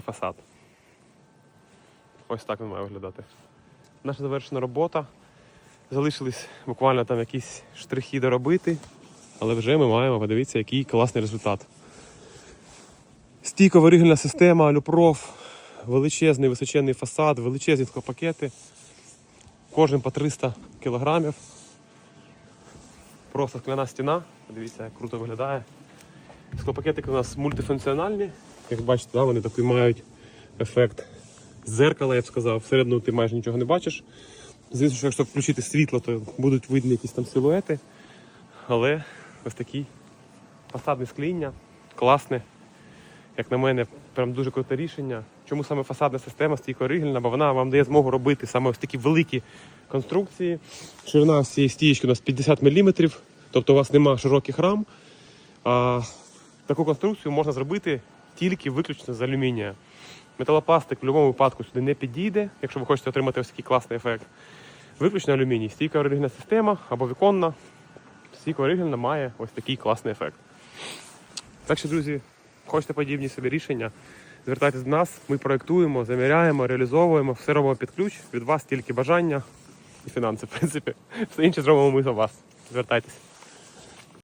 фасад. Ось так він має виглядати. Наша завершена робота. Залишились буквально там якісь штрихи доробити, але вже ми маємо, подивіться, який класний результат. Стійкова ригельна система, люпроф, величезний височенний фасад, величезні склопакети. Кожен по 300 кілограмів. Просто скляна стіна. Подивіться, як круто виглядає. Склопакетики у нас мультифункціональні. Як бачите, да, вони такий мають ефект зеркала, я б сказав. Всередину ти майже нічого не бачиш. Звісно, що якщо включити світло, то будуть видні якісь там силуети. Але ось такі фасадне скління, класне. Як на мене, прям дуже круте рішення. Чому саме фасадна система стійко-ригельна? Бо вона вам дає змогу робити саме ось такі великі конструкції. Ширина цієї стієчки у нас 50 мм, тобто у вас немає широких рам. А таку конструкцію можна зробити тільки виключно з алюмінія. Металопластик в будь-якому випадку сюди не підійде, якщо ви хочете отримати ось такий класний ефект. Виключно алюміній. Стійка оригінальна система або віконна. Стійка оригінальна має ось такий класний ефект. Так що, друзі, хочете подібні собі рішення, звертайтесь до нас, ми проєктуємо, заміряємо, реалізовуємо, все робимо під ключ. Від вас тільки бажання і фінанси, в принципі. Все інше зробимо ми за вас. Звертайтесь.